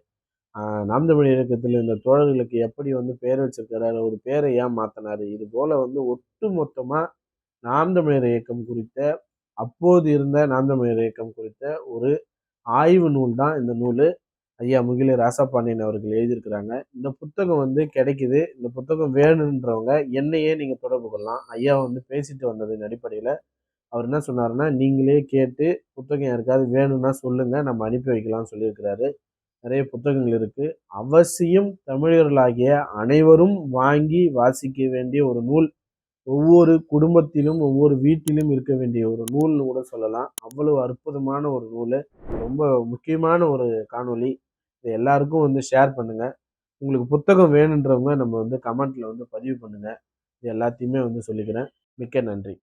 நாம் தமிழ் இயக்கத்தில் இந்த தோழர்களுக்கு எப்படி வந்து பேர் வச்சிருக்கிறாரு ஒரு பேரை ஏன் மாற்றினாரு இது போல் வந்து ஒட்டு மொத்தமாக நாம் தமிழர் இயக்கம் குறித்த அப்போது இருந்த நாம் தமிழர் இயக்கம் குறித்த ஒரு ஆய்வு நூல் தான் இந்த நூல். ஐயா முகில ராசாபாண்டியன் அவர்கள் எழுதியிருக்கிறாங்க. இந்த புத்தகம் வந்து கிடைக்குது. இந்த புத்தகம் வேணுன்றவங்க என்னையே நீங்கள் தொடர்பு கொள்ளலாம். ஐயா வந்து பேசிட்டு வந்ததின் அடிப்படையில் அவர் என்ன சொன்னாருன்னா நீங்களே கேட்டு புத்தகம் யாருக்காவது வேணும்னா சொல்லுங்கள் நம்ம அனுப்பி வைக்கலாம்னு சொல்லியிருக்கிறாரு. நிறைய புத்தகங்கள் இருக்குது அவசியம் தமிழர்களாகிய அனைவரும் வாங்கி வாசிக்க வேண்டிய ஒரு நூல் ஒவ்வொரு குடும்பத்திலும் ஒவ்வொரு வீட்டிலும் இருக்க வேண்டிய ஒரு நூல்னு கூட சொல்லலாம். அவ்வளவு அற்புதமான ஒரு நூல். ரொம்ப முக்கியமான ஒரு காணொளி. இதை எல்லாருக்கும் வந்து ஷேர் பண்ணுங்கள் உங்களுக்கு புத்தகம் வேணுன்றவங்க நம்ம வந்து கமெண்ட்டில் வந்து பதிவு பண்ணுங்கள் இது எல்லாத்தையுமே வந்து சொல்லிக்கிறேன். மிக்க நன்றி.